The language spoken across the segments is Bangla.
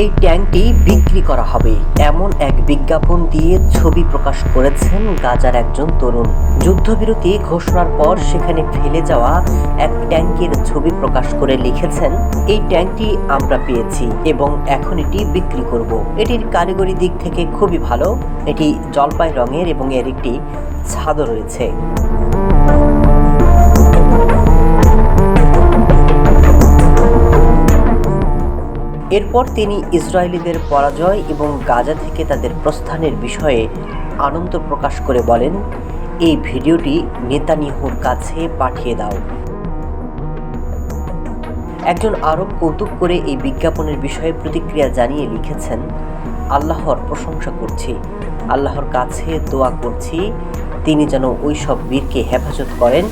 এই ট্যাঙ্কটি বিক্রি করা হবে। এমন এক বিজ্ঞাপন দিয়ে ছবি প্রকাশ করেছেন গাজার একজন তরুণ। যুদ্ধবিরতি ঘোষণার পর সেখানে ফেলে যাওয়া এক ট্যাঙ্কের ছবি প্রকাশ করে লিখেছেন, এই ট্যাঙ্কটি আমরা পেয়েছি এবং এখন এটি বিক্রি করব। এটির কারিগরি দিক থেকে খুবই ভালো। এটি জলপাই রঙের এবং এর একটি ছাদও রয়েছে। এরপর তিনি ইসরায়েলিদের পরাজয় এবং গাজা থেকে তাদের প্রস্থানের বিষয়ে আনন্দ প্রকাশ করে বলেন, এই ভিডিওটি নেতানিয়াহুর কাছে পাঠিয়ে দাও। একজন আরব কৌতুক করে এই বিজ্ঞাপনের বিষয়ে প্রতিক্রিয়া জানিয়ে লিখেছেন, আল্লাহর প্রশংসা করছি, আল্লাহর কাছে দোয়া করছি। তিনি যেন ওই সব বীরকে হেফাজত করেন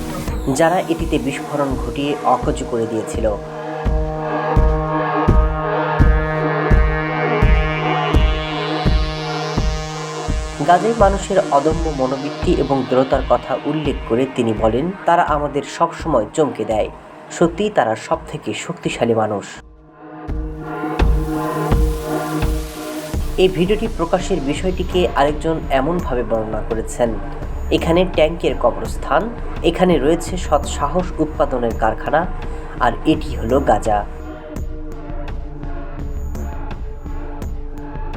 যারা এটিতে বিস্ফোরণ ঘটিয়ে অকচ করে দিয়েছিল। গাজায় মানুষের অদম্য মনোবৃত্তি এবং দৃঢ়তার কথা উল্লেখ করে তিনি বলেন, তারা আমাদের সবসময় চমকে দেয়। সত্যিই তারা সব থেকে শক্তিশালী মানুষ। এই ভিডিওটি প্রকাশের বিষয়টিকে আরেকজন এমনভাবে বর্ণনা করেছেন, এখানে ট্যাঙ্কের কবরস্থান, এখানে রয়েছে সৎ সাহস উৎপাদনের কারখানা, আর এটি হলো গাজা।